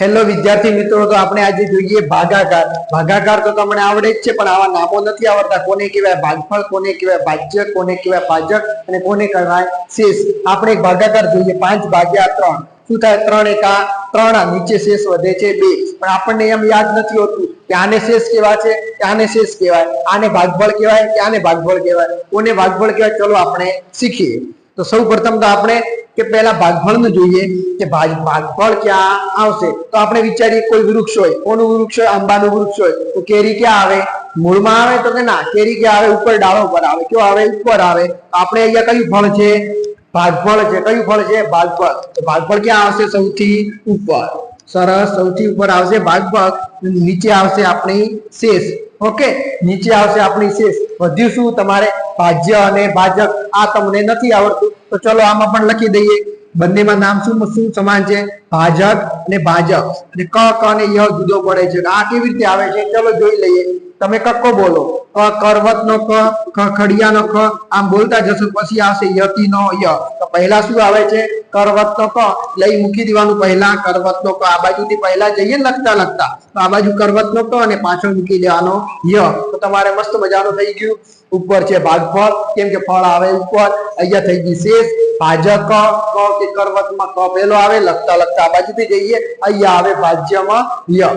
Hello વિદ્યાર્થી મિત્રો, તો આપણે આજે જોઈએ ભાગાકાર. ભાગાકાર તો તમને આવડે જ છે, પણ આવા નામો નથી આવડતા. કોને કહેવાય ભાગફળ, કોને કહેવાય ભાજ્ય, કોને કહેવાય ભાજક અને કોને કહેવાય શેષ? આપણે એક ભાગાકાર જોઈએ, પાંચ ભાગ્યા ત્રણ. શું થાય? ત્રણ એકા ત્રણ નીચે શેષ વધે છે, બે. પણ આપણને એમ યાદ નથી હોતું કે આને શેષ કેવા છે, કે આને શેષ કહેવાય. આને ભાગફળ કહેવાય, કે આને ભાગફળ કહેવાય. કોને ભાગફળ કહેવાય? ચલો આપણે શીખીએ. તો સૌ પ્રથમ તો આપણે કે પહેલા ભાગફળનું જોઈએ કે ભાગ, ભાગફળ ક્યાં આવશે? તો આપણે વિચારીએ કોઈ વૃક્ષ હોય, કોનું વૃક્ષ હોય, આંબાનું વૃક્ષ હોય, તો કેરી ક્યાં આવે? મૂળમાં આવે તો કે ના, કેરી ક્યાં આવે? ઉપર ડાળો પર આવે. કયો આવે? ઉપર આવે. આપણે અહીંયા કયું ફળ છે? ભાગફળ છે. કયું ફળ છે? ભાગફળ. તો ભાગફળ ક્યાં આવશે? સૌથી ઉપર. સરસ, સૌથી ઉપર આવશે ભાગફળ નીચે આવશે આપણી શેષ. ઓકે? નીચે આવશે આપણી શેષ. વધ્યું શું? તમારે ભાજ્ય અને ભાજક. આ તમને નથી આવડતું. તો ચલો આમાં પણ લખી દઈએ. બંનેમાં નામ શું શું સમાન છે? ભાજક અને ભાજક. અને ક ક અને ય જુદો પડે છે. આ કેવી રીતે આવે છે? ચલો જોઈ લઈએ. તમે કક્કો બોલો. ક કરવત નો ક, ખ ખડિયા નો ખ. આમ બોલતા જશો, પછી આવશે યતિ નો ય. તો પહેલા શું આવે છે? કરવત નો ક લઈ મૂકી દેવાનું પહેલા કરવત નો ક આ બાજુથી પહેલા જઈએ લખતા લખતા. તો આ બાજુ કરવત નો ક અને પાછળ મૂકી દેવાનો ય. તો તમારે મસ્ત મજાનું થઈ ગયું. ઉપર છે ભાગફળ, કેમ કે ફળ આવે ઉપર. અહીંયા થઈ ગઈ શેષ. ભાજક, ક કે કરવતમાં ક પેલો આવે, લખતા લખતા આ બાજુથી જઈએ. અહીંયા આવે ભાજ્યમાં ય.